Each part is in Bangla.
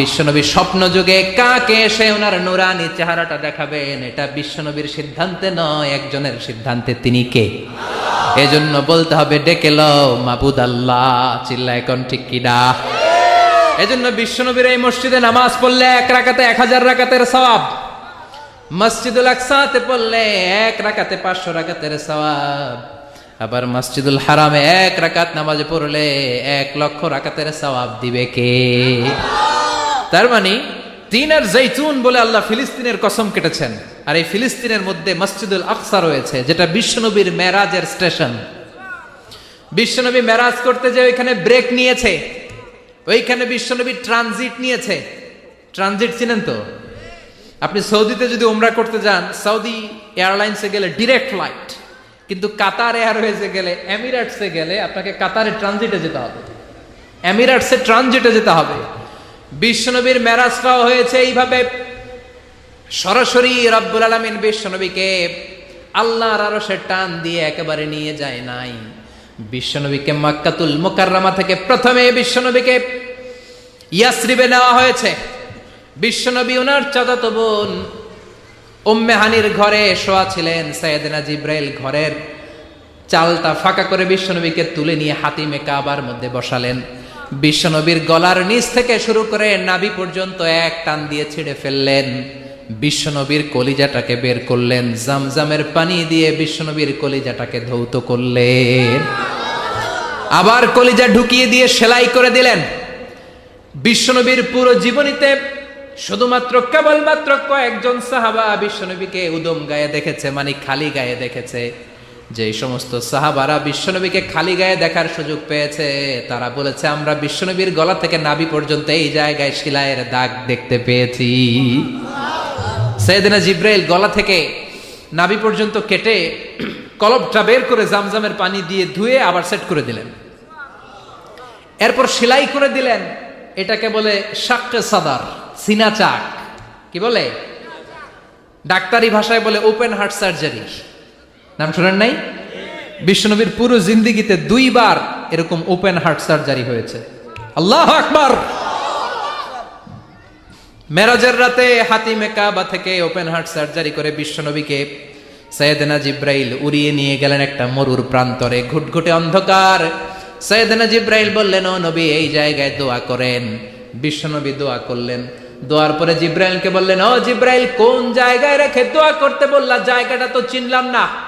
বিশ্বনবী স্বপ্ন যুগে কাকে এসে ওনার নুরানি চেহারাটা দেখাবেন? এটা বিশ্বনবীর সিদ্ধান্তে নয়, একজনের সিদ্ধান্তে তিনি কে? এজন্য বলতে হবে, ডেকে লও মাবুদ আল্লাহ চিল্লা এখন ঠিক কিনা? এজন্য বিশ্বনবীর এই মসজিদে নামাজ পড়লে এক রাকাতে এক হাজার রাকাতের সওয়াব। মসজিদুল আকসাতে পড়লে এক রাকাতে পাঁচশো রাকাতের সওয়াব। আবার মসজিদুল হারামে এক রাকাত নামাজ পড়লে এক লক্ষ রাকাতের সওয়াব দিবে কে? তার মানে তিন আর জৈতুন বলে আল্লাহ ফিলিস্তিনের কসম কেটেছেন। আর এই ফিলিস্তিনের মধ্যে মসজিদুল আকসা রয়েছে, যেটা বিশ্বনবীর মেরাজের স্টেশন। বিশ্বনবী মেরাজ করতে যে ওইখানে ব্রেক নিয়েছে, ওইখানে বিশ্বনবী ট্রানজিট নিয়েছে। ট্রানজিট চিনেন তো? আপনি সৌদিতে যদি ওমরা করতে যান, সৌদি এয়ারলাইন্সে গেলে ডিরেক্ট ফ্লাইট, কিন্তু কাতার এয়ারওয়েজে গেলে এমিরেটসে গেলে আপনাকে কাতারে ট্রানজিটে যেতে হবে। এমিরেটসে ট্রানজিটে যেতে হবে। বিশ্বনবীর মেরাজটাও হয়েছে এইভাবে। সরাসরি রব্বুল আলমিন বিশ্বনবীকে আল্লাহর আরও সে টান দিয়ে একেবারে নিয়ে যায় নাই। বিশ্বনবীকে মাক্কাতুল মোকাররমা থেকে প্রথমে বিশ্বনবীকে ইয়াসরিবে নেওয়া হয়েছে। বিশ্বনবী ওনার চাচাতো বোন উম্মে হানির ঘরে শোয়া ছিলেন সৈয়দনা জিব্রাইল ঘরের চালটা ফাঁকা করে বিশ্বনবীকে তুলে নিয়ে হাতিমে কাবার মধ্যে বসালেন। বিশ্বনবীর গলার নিচ থেকে শুরু করে নাভি পর্যন্ত এক টান দিয়ে ছিঁড়ে ফেললেন। বিশ্বনবীর কলিজাটাকে বের করলেন, জামজামের পানি দিয়ে বিশ্বনবীর কলিজাটাকে ধৌত করলেন। আবার কলিজা ঢুকিয়ে দিয়ে সেলাই করে দিলেন। বিশ্বনবীর পুরো জীবনীতে শুধুমাত্র কেবলমাত্র কয়েকজন সাহাবা বিশ্বনবীকে উদম গায়ে দেখেছে মানে খালি গায়ে দেখেছে। যে সমস্ত সাহাবারা বিশ্বনবীকে খালি গায়ে দেখার সুযোগ পেয়েছে, তারা বলেছে, আমরা বিশ্বনবীর গলা থেকে নাভি পর্যন্ত এই জায়গায় শিলায়ের দাগ দেখতে পেয়েছি। সৈয়দিনা জিব্রাইল গলা থেকে নাভি পর্যন্ত কেটে কলবটা বের করে জামজামের পানি দিয়ে ধুয়ে আবার সেট করে দিলেন। এরপর সেলাই করে দিলেন। এটাকে বলে শাক্কে সাদার, সিনা চাক। কি বলে? ডাক্তারি ভাষায় বলে ওপেন হার্ট সার্জারি নাম শুনেন নাই? বিশ্বনবীর পুরো জিন্দিগিতে দুইবার এরকম ওপেন হার্ট সার্জারি হয়েছে। আল্লাহ আকবার! মেরাজের রাতে হাতিমে কাবা থেকে ওপেন হার্ট সার্জারি করে বিশ্বনবীকে সৈয়দনা জিব্রাইল উড়িয়ে নিয়ে গেলেন একটা মরুর প্রান্তরে। ঘুটঘুটে অন্ধকার। সৈয়দনা জিব্রাইল বললেন, ও নবী, এই জায়গায় দোয়া করেন। বিশ্বনবী দোয়া করলেন। দোয়ার পরে জিব্রাইলকে বললেন, ও জিব্রাইল, কোন জায়গায় রেখে দোয়া করতে বললা? জায়গাটা তো চিনলাম না।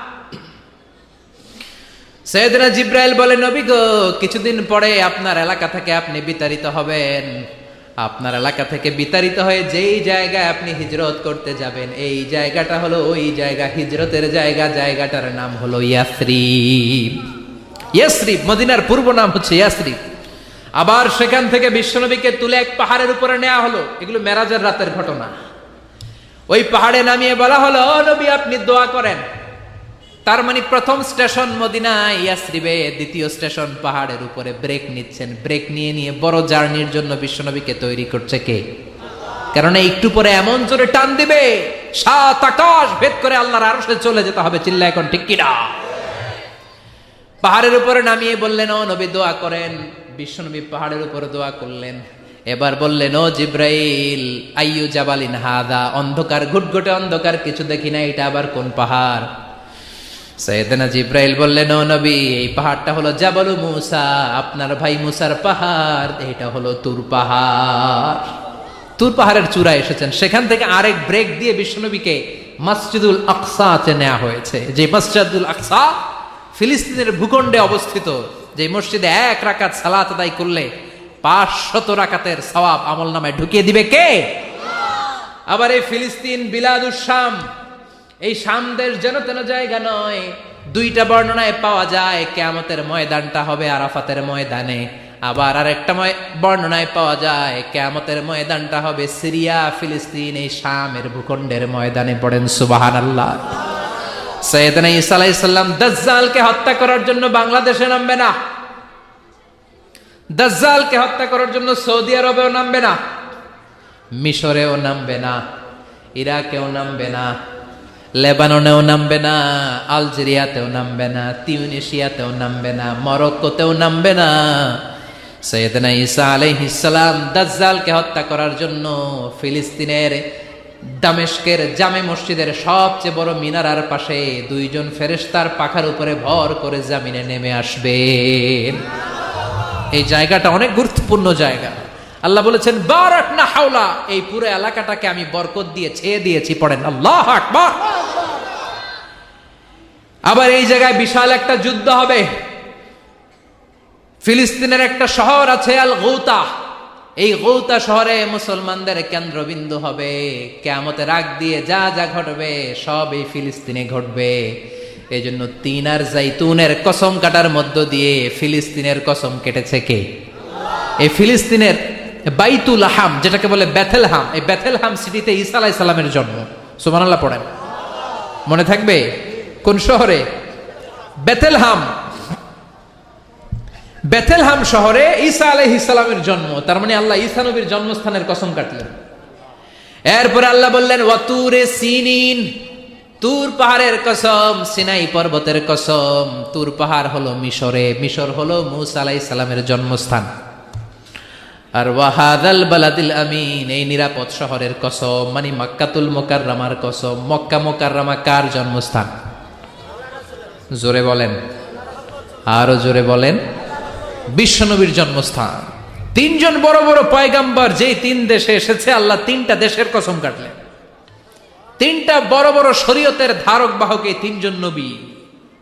সৈয়দনা জিব্রাইল বলে, নবী গো, কিছুদিন পরে আপনার এলাকা থেকে আপনি বিতাড়িত হবেন। আপনার এলাকা থেকে বিতাড়িত হয়ে যেই জায়গায় আপনি হিজরত করতে যাবেন, এই জায়গাটা হলো ওই জায়গা। হিজরতের জায়গা, জায়গাটার নাম হলো ইয়াসরিব। ইয়াসরিব, মদিনার পূর্ব নাম হচ্ছে ইয়াসরিব। আবার সেখান থেকে বিশ্বনবীকে তুলে এক পাহাড়ের উপরে নেওয়া হলো। এগুলো মেরাজের রাতের ঘটনা। ওই পাহাড়ে নামিয়ে বলা হলো, "ও নবী, আপনি দোয়া করেন। তার মানে প্রথম স্টেশন মদিনা ইয়াসরিবে, দ্বিতীয় স্টেশন পাহাড়ের উপরে ব্রেক নিচ্ছেন। ব্রেক নিয়ে নিয়ে বড় জার্নির জন্য বিশ্বনবীকে তৈরি করছে কে? কারণ একটু পরে এমন জোরে টান দিবে, সাত আকাশ ভেদ করে আল্লাহর আরশে চলে যেতে হবে, চিল্লা এখন ঠিক কিনা? পাহাড়ের উপরে নামিয়ে বললেন, ও নবী, দোয়া করেন। বিশ্বনবী পাহাড়ের উপরে দোয়া করলেন। এবার বললেন, ও জিব্রাইল, আইয়ু জাবালিন হাদা, অন্ধকার, ঘুটঘুটে অন্ধকার, কিছু দেখি না, এটা আবার কোন পাহাড়? সৈয়দনা জিব্রাইল বললেন, ও নবী, এই পাহাড়টা হলো জাবালু মুসা, আপনার ভাই মুসার পাহাড়, এটা হলো তুর পাহাড়। তুর পাহাড়ের চূড়া এসেছেন। সেখান থেকে আরেক ব্রেক দিয়ে বিশ্বনবীকে মসজিদুল আকসাতে নেওয়া হয়েছে। যে মসজিদুল আকসা ফিলিস্তিনের ভূখণ্ডে অবস্থিত, যে মসজিদে এক রাকাত সালাত আদায় করলে পাঁচশত রাকাতের সওয়াব আমল নামায় ঢুকিয়ে দিবে কে? আবার এই ফিলিস্তিন, বিলাদুস শাম এই শাম দেশ যেন তেন জায়গা নয়। দুইটা বর্ণনায় পাওয়া যায়, কেয়ামতের ময়দানটা হবে আরাফাতের ময়দানে। আবার আরেকটা ময়- বর্ণনায় পাওয়া যায়, কেয়ামতের ময়দানটা হবে সিরিয়া, ফিলিস্তিন, এই শামের ভূখণ্ডের ময়দানে পড়েন সুবাহান আল্লাহ সৈয়দনা ঈসা আলাইসাল্লাম দাজ্জালকে হত্যা করার জন্য বাংলাদেশে নামবে না। দাজ্জালকে হত্যা করার জন্য সৌদি আরবেও নামবে না। মিশরেও নামবে না। ইরাকেও নামবে না। লেবাননেও নামবে না, আলজেরিয়াতেও নামবে না, তিউনেশিয়াতেও নামবে না, মরক্কোতেও নামবে না। সৈয়দনা ঈসা আলাইহিসসালাম দাজ্জালকে হত্যা করার জন্য ফিলিস্তিনের দামেস্কের জামে মসজিদের সবচেয়ে বড় মিনারার পাশে দুইজন ফেরেশতার পাখার উপরে ভর করে জামিনে নেমে আসবেন এই জায়গাটা অনেক গুরুত্বপূর্ণ জায়গা। আল্লাহ বলেছেন বারাক না হাওলা এই পুরো এলাকাটাকে আমি বরকত দিয়ে ছেয়ে দিয়েছি, পড়েন, আল্লাহ আকবার আবার এই জায়গায় বিশাল একটা যুদ্ধ হবে। ফিলিস্তিনের একটা শহর আছে আল গৌতা এই গৌতা শহরে মুসলমানদের কেন্দ্রবিন্দু হবে। কেমতের রাগ দিয়ে যা যা ঘটবে সব এই ফিলিস্তিনে ঘটবে। এই জন্য তিন আর জাইতুনের কসম কাটার মধ্য দিয়ে ফিলিস্তিনের কসম কেটেছে কে? এই ফিলিস্তিনের বাইতুল হাম, যেটাকে বলে বেথেলহাম। এই বেথেলহাম সিটিতে ঈসা আলাইহিস সালামের জন্ম। সুবহানাল্লাহ পড়েন। মনে থাকবে? কোন শহরে? বেথেলহাম। বেথেলহাম শহরে ঈসা আলাইহ ইসলামের জন্ম। তার মানে আল্লাহ ঈসা নবীর জন্মস্থানের কসম কাটলেন। এরপরে আল্লাহ বললেন, ওয়াতুরে সিনিন, তুর পাহাড়ের কসম, সিনাই পর্বতের কসম। তুর পাহাড় হলো মিশরে, মিশর হলো মুসা আলাইহিস সালামের জন্মস্থান। আর ওয়াহাদাল বালাদিল আমিন, এই নিরাপদ শহরের কসম মানে মক্কাতুল মোকাররামার কসম, মক্কা মোকাররামা কার জন্মস্থান? জোরে বলেন। আরও জোরে বলেন। বিশ্বনবীর জন্মস্থান। তিনজন বড় বড় পয়গাম্বার, যেই তিন দেশে এসেছে, আল্লাহ তিনটা দেশের কসম কাটলেন। তিনটা বড় বড় শরীয়তের ধারক বাহক তিনজন নবী।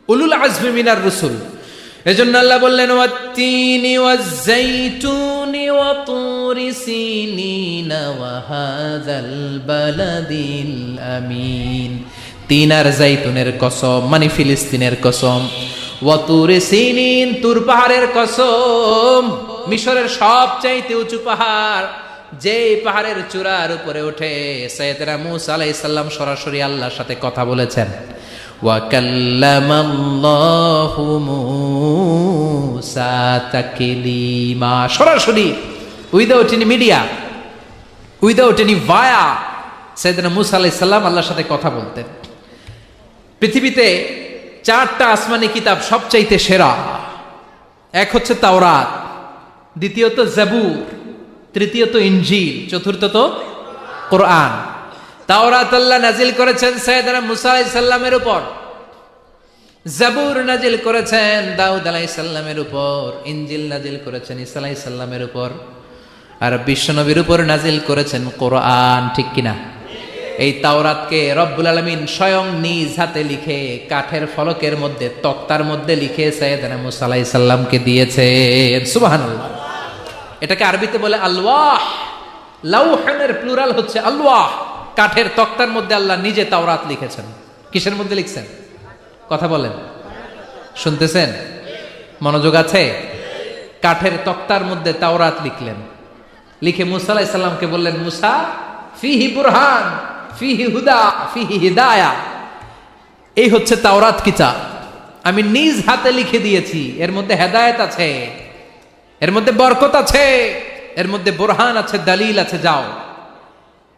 উলুল আজমি মিনার রসুল। এজন্য আল্লাহ বললেন, ওয়াত্তিনি ওয়াজ্জাইতুনি ওয়া তুরি সিনিনা ওয়া হাযাল বালাদিল আমিন। তিন আর জাইতুনের কসম মানে ফিলিস্তিনের কসম। ওয়াতুরে সিনিন, তুর পাহাড়ের কসম, মিশরের সবচাইতে উঁচু পাহাড় যে পাহাড়ের চূড়ার উপরে উঠে সৈয়দরা মুসা আলাইহিস সালাম সরাসরি আল্লাহর সাথে কথা বলেছেন। ওয়াকাল্লামাল্লাহু মুসা তাকলিমা। সরাসরি without any media without any via সৈয়দনা মুসা আলাইহিস সালাম আল্লাহর সাথে কথা বলতেন। পৃথিবীতে চারটা আসমানি কিতাব সবচাইতে সেরা। এক হচ্ছে তাওরাত, দ্বিতীয়ত জাবুর, তৃতীয়ত ইঞ্জিল চতুর্থত কোরআন। তাওরাত আল্লাহ নাজিল করেছেন সৈয়দনা মুসা আলাইহিস সাল্লামের উপর। জাবুর নাজিল করেছেন, দাউদ আলাইহিস সাল্লামের উপর ইঞ্জিল নাজিল করেছেন, ঈসা আলাইহিস সাল্লামের উপর। আর বিশ্বনবীর উপর নাজিল করেছেন কোরআন, ঠিক কিনা? এই তাওরাতকে রব্বুল আলমিন স্বয়ং নিজ হাতে লিখে, কাঠের ফলকের মধ্যে, তক্তার মধ্যে লিখে সৈয়দনা মুসা আলাইহিস সাল্লামকে দিয়েছেন। এটাকে আরবিতে বলে আলওয়াহ। লাউহানের প্লুরাল হচ্ছে আলওয়াহ। কাঠের তক্তার মধ্যে আল্লাহ নিজে তাওরাত লিখেছেন। কিসের মধ্যে লিখছেন? কথা বলেন। শুনতেছেন? মনোযোগ আছে? কাঠের তক্তার মধ্যে তাওরাত লিখলেন। লিখে মুসা আলাইহিসাল্লামকে বললেন, মুসা, ফিহি বুরহান, ফিহি হুদা, ফিহি হিদায়া। এই হচ্ছে তাওরাত কিতাব আমি নিজ হাতে লিখে দিয়েছি। এর মধ্যে হেদায়েত আছে। এর মধ্যে বরকত আছে। এর মধ্যে বোরহান আছে, দালিল আছে, যাও।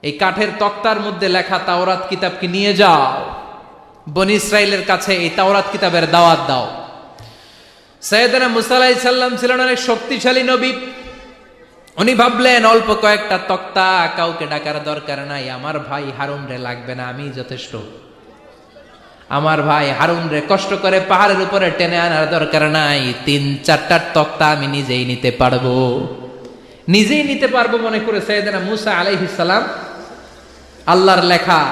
এই কাঠের তক্তার মধ্যে লেখা তাওরাত কিতাবকে নিয়ে যাও। বনি ইসরায়েলের কাছে এই তাওরাত কিতাবের দাওয়াত দাও। সৈয়দনা মুসা আলাইহিস সাল্লাম ছিলেন অনেক শক্তিশালী নবী। উনি ভাবলেন, অল্প কয়েকটা তক্তা কাউকে ডাকার দরকার নাই। আমার ভাই হারুন রে লাগবে না আমি যথেষ্ট। আমার ভাই হারুন রে কষ্ট করে পাহাড়ের উপরে টেনে আনার দরকার নাই। তিন চারটার তক্তা আমি নিজেই নিতে পারব। নিজেই নিতে পারব মনে করে সৈয়দনা মুসা আলাইহিস সালাম আল্লাহর লেখা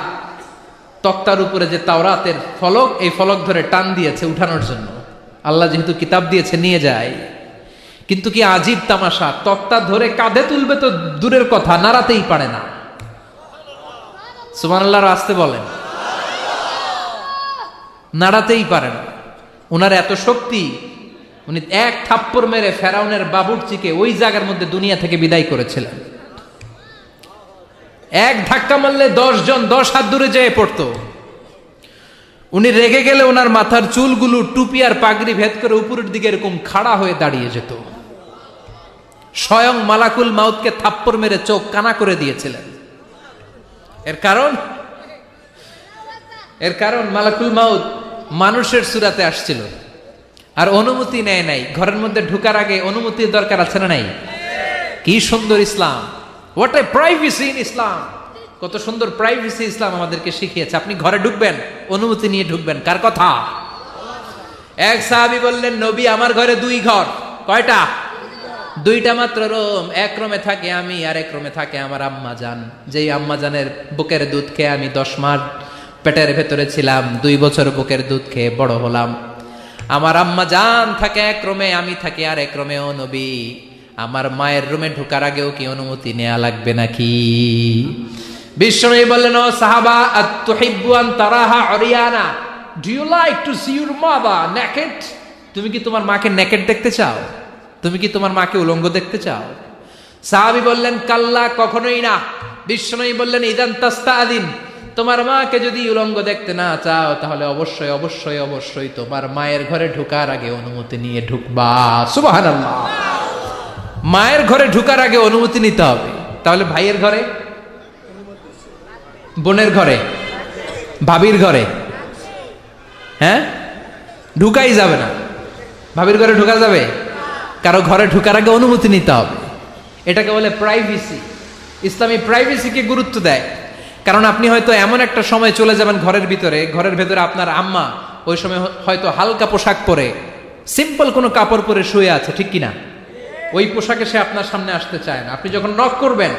তক্তার উপরে যে তাওরাতের ফলক, এই ফলক ধরে টান দিয়েছে উঠানোর জন্য। আল্লাহ যেহেতু কিতাব দিয়েছে, নিয়ে যায়। কিন্তু কি আজীব তামাশা? তক্তা ধরে কাঁধে তুলবে তো দূরের কথা, নাড়াতেই পারে না। সুমান আল্লাহর আসতে বলেন। নাড়াতেই পারে না। ওনার এত শক্তি, উনি এক থাপ্পড় মেরে ফেরাউনের বাবুরচিকে ওই জায়গার মধ্যে দুনিয়া থেকে বিদায় করেছিলেন। এক ধাক্কা মারলে দশ জন দশ হাত দূরে যেয়ে পড়তো। উনি রেগে গেলে ওনার মাথার চুলগুলো টুপি আর পাগড়ি ভেদ করে উপরের দিকে এরকম খাড়া হয়ে দাঁড়িয়ে যেত। স্বয়ং মালাকুল মাউতকে থাপ্পড় মেরে চোখ কানা করে দিয়েছিলেন। এর কারণ? এর কারণ মালাকুল মাউত মানুষের সুরাতে আসছিল। আর অনুমতি নেয় নাই। ঘরের মধ্যে ঢুকার আগে অনুমতির দরকার আছে না নাই? কি সুন্দর ইসলাম। What a privacy in Islam কত সুন্দর প্রাইভেসি ইসলাম আমাদেরকে শিখিয়েছে। আপনি ঘরে ঢুকবেন, অনুমতি নিয়ে ঢুকবেন। কার কথা? এক সাহাবি বললেন, নবী, আমার ঘরে দুই ঘর। কয়টা? দুইটা মাত্র রুম। এক রুমে থাকে আমি, আর এক রুমে থাকে আমার আম্মা জান। যেই আম্মা জানের বুকের দুধ খেয়ে আমি দশ মাস পেটের ভেতরে ছিলাম, দুই বছর বুকের দুধ খেয়ে বড় হলাম। আমার আম্মা জান থাকে এক রুমে, আমি থাকি আর এক রুমে ও নবী। আমার মায়ের রুমে ঢুকার আগেও কি অনুমতি নেওয়া লাগবে নাকি? বিশ্বনবী বললেন, ও সাহাবা আতুহিব্বু আন তারাহা Oriana. Do you like to see your mother naked তুমি কি তোমার মাকে নেকেড দেখতে চাও? তুমি কি তোমার মাকে উলঙ্গ দেখতে চাও? সাহাবি বললেন, কাল্লা, কখনোই না। বিশ্বনবী বললেন, ইদান তাস্তাদিন। তোমার মাকে যদি উলঙ্গ দেখতে না চাও, তাহলে অবশ্যই অবশ্যই অবশ্যই তোমার মায়ের ঘরে ঢুকার আগে অনুমতি নিয়ে ঢুকবা। সুবহানাল্লাহ। মায়ের ঘরে ঢুকার আগে অনুমতি নিতে হবে। তাহলে ভাইয়ের ঘরে? বোনের ঘরে? ভাবির ঘরে? হ্যাঁ? ঢুকাই যাবে না। ভাবির ঘরে ঢুকা যাবে? কারও ঘরে ঢুকার আগে অনুমতি নিতে হবে। এটাকে বলে প্রাইভেসি ইসলামী প্রাইভেসিকে গুরুত্ব দেয়। কারণ আপনি হয়তো এমন একটা সময় চলে যাবেন ঘরের ভিতরে, ঘরের ভেতরে আপনার আম্মা ওই সময় হয়তো হালকা পোশাক পরে সিম্পল কোনো কাপড় পরে শুয়ে আছে, ঠিক কিনা? ওই পোশাকে সে আপনার সামনে আসতে চায় না। আপনি যখন নক করবেন,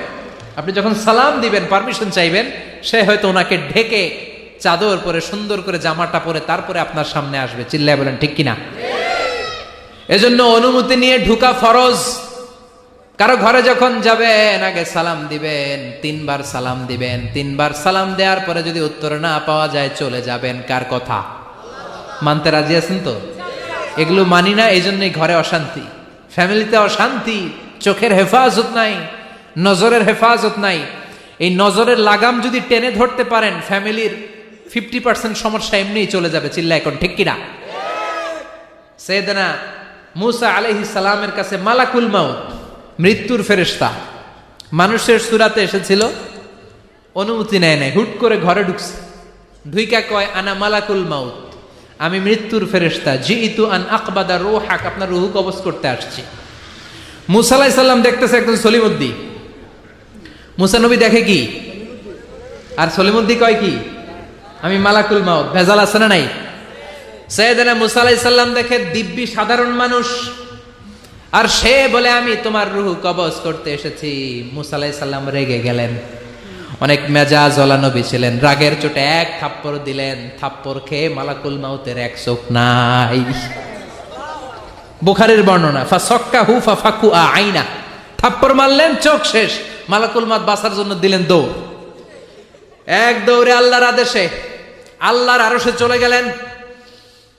আপনি যখন সালাম দিবেন পারমিশন চাইবেন, সে হয়তো ওনাকে ঢেকে চাদর পরে, সুন্দর করে জামাটা পরে তারপরে আপনার সামনে আসবে। চিল্লায় বলেন, ঠিক কিনা? এজন্য অনুমতি নিয়ে ঢুকা ফরজ। কারও ঘরে যখন যাবেন, আগে সালাম দিবেন, তিনবার সালাম দিবেন। তিনবার সালাম দেওয়ার পরে যদি উত্তর না পাওয়া যায়, চলে যাবেন। কার কথা? মানতে রাজি আছেন তো? এগুলো মানি না এই জন্যই ঘরে অশান্তি। ফ্যামিলিতে অশান্তি, চোখের হেফাজত নাই, নজরের হেফাজত নাই। এই নজরের লাগাম যদি টেনে ধরতে পারেন, ফ্যামিলির ফিফটি পার্সেন্ট সমস্যা এমনিই চলে যাবে চিল্লা এখন ঠিক কিনা? সেদনা মুসা আলহি সালামের কাছে মালাকুল মাউত, মৃত্যুর ফেরেস্তা মানুষের সুরাতে এসেছিল, অনুমতি নেয় নাই, হুট করে ঘরে ঢুকছে। ঢুইকা কয়, আনা মালাকুল মাউত। আমি মৃত্যুর ফেরেস্তা জি ইতু আন আকবাদা রো হাক আপনার রুহু কবজ করতে আসছি। মুসালাই সাল্লাম দেখতেছে একজন সলিমুদ্দি। মুসানবী দেখে কি? আর সলিমুদ্দি কয় কি? আমি মালাকুল মাও ভেজাল আছে না নাই? সৈয়দনা মুসা সাল্লাম দেখে দিব্যি সাধারণ মানুষ। আর সে বলে, আমি তোমার রুহু কবজ করতে এসেছি। মুসা সাল্লাম রেগে গেলেন। অনেক মেজা নবী ছিলেন। রাগের চোটে এক থাপ্পড় দিলেন, থাপ্পড় খেয়ে মালাকুল মাউতের এক চোখ নাই। বুখারের বর্ণনা ফা সক্কা হু ফা ফাকু আইনা। থাপ্পড় মারলেন, চোখ শেষ। মালাকুল মাত বাসার জন্য দিলেন দৌড়। এক দৌড়ে আল্লাহর আদেশে, আল্লাহর আরশে চলে গেলেন।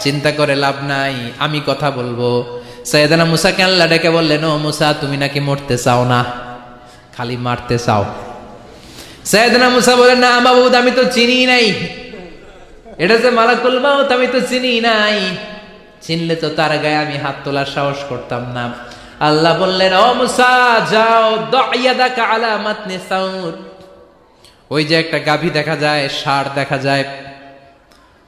চিন্তা করে লাভ নাই, আমি কথা বলব। সৈয়দানা মুসাকে আল্লাহ ডেকে বললেন, ও মুসা, তুমি নাকি মরতে চাও না? খালি মারতে চাও। সৈয়দানা মুসা বলেন না বাবুদ আমি তো চিনি নাই। এটা যে মালাকুল মাউত, আমি তো চিনি নাই। চিনলে তো তার গায়ে আমি হাত তোলার সাহস করতাম না। আল্লাহ বললেন, ও মুসা, যাও দাইয়াদাকা আলা ওই যে একটা গাভী দেখা যায়, ষাঁড় দেখা যায়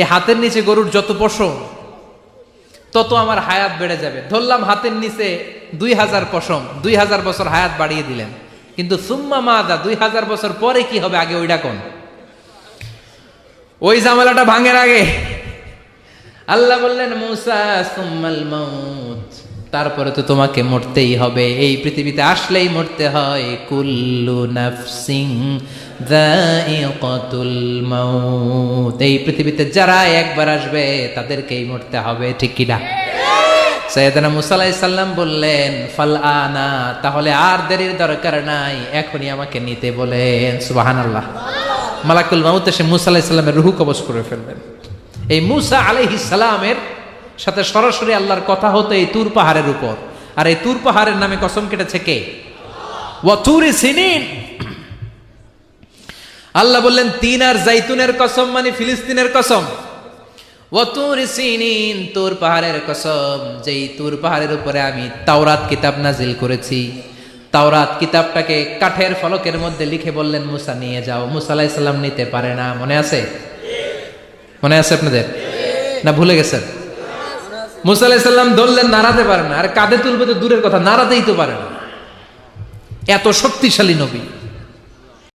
এই হাতের নিচে গরুর যত পশম, তত আমার হায়াত বেড়ে যাবে। ধরলাম হাতের নিচে দুই হাজার পশম, দুই হাজার বছর হায়াত বাড়িয়ে দিলেন। কিন্তু সুম্মা মাদা, দুই হাজার বছর পরে কি হবে? আগে ওইটা কোন? ওই ঝামেলাটা ভাঙের আগে। আল্লাহ বললেন, মৌসা সুম্মাল মাউত। তারপরে তো তোমাকে মরতেই হবে। এই পৃথিবীতে আসলেই মরতে হয়। কুল্লু নাফসিং এই পৃথিবীতে যারা একবার আসবে, তাদেরকেই মরতে হবে, ঠিক কিনা? সৈয়দনা মুসা আলাইহিস সাল্লাম বললেন, ফাল আনা, তাহলে আর দেরির দরকার নাই। এখনই আমাকে নিতে বলেন। সুবহানাল্লাহ। মালাকুল মাউত এসে মুসা আলাইহিস সাল্লামের রুহু কবজ করে ফেললেন। এই মুসা আলাইহিস সালামের সাথে সরাসরি আল্লাহর কথা হতো এই তুর পাহাড়ের উপর। আর এই তুর পাহাড়ের নামে কসম কেটেছে কে? ওয়াতুরি সিনিন। আল্লাহ বললেন, তিন আর জাইতুনের কসম মানে ফিলিস্তিনের কসম। ওয়াতুর সিনিন, তুর পাহাড়ের কসম, যেই তুর পাহাড়ের উপরে আমি তাওরাত কিতাব নাজিল করেছি। তাওরাত কিতাবটাকে কাঠের ফলকের মধ্যে লিখে বললেন, মুসা নিয়ে যাও। মুসা আলাইহিস সালাম নিতে পারে না। মনে আছে? মনে আছে আপনাদের? না, ভুলে গেছেন? মুসা আলাইসাল্লাম ধরলেন, নাড়াতে পারে না। আর কাঁধে তুলবে তো দূরের কথা, নাড়াতেই তো পারে না। এত শক্তিশালী নবী।